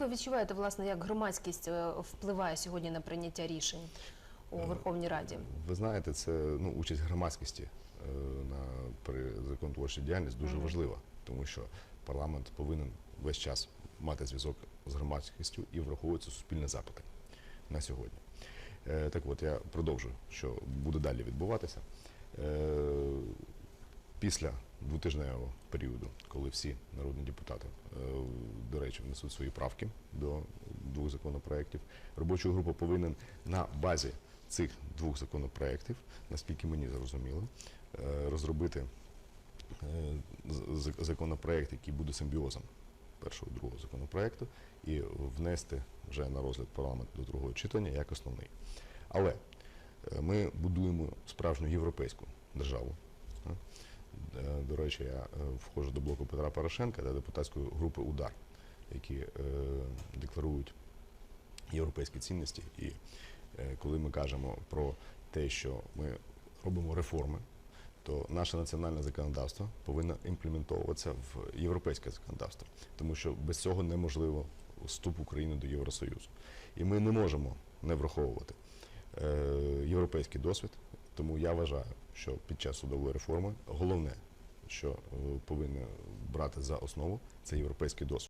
Ви відчуваєте, власне, як громадськість е, впливає сьогодні на прийняття рішень у Верховній Раді? Ви знаєте, це ну, участь громадськості е, на при законотворчій діяльність дуже важлива, тому що парламент повинен весь час мати зв'язок з громадськістю і враховується суспільне запити на сьогодні. Е, Так от я продовжую, що буде далі відбуватися. Е, Після двотижневого періоду, коли всі народні депутати, е, до речі, внесуть свої правки до двох законопроєктів, робоча група повинен на базі цих двох законопроєктів, наскільки мені зрозуміло, е, розробити е, законопроєкт, який буде симбіозом першого другого законопроєкту, і внести вже на розгляд парламенту до другого читання як основний. Але е, ми будуємо справжню європейську державу. До речі, я входжу до блоку Петра Порошенка та депутатської групи Удар, які е, декларують європейські цінності. І е, коли ми кажемо про те, що ми робимо реформи, то наше національне законодавство повинно імплементовуватися в європейське законодавство, тому що без цього неможливо вступ України до Євросоюзу. І ми не можемо не враховувати е, європейський досвід. Тому я вважаю, що під час судової реформи головне, що е, повинні брати за основу, це європейський досвід.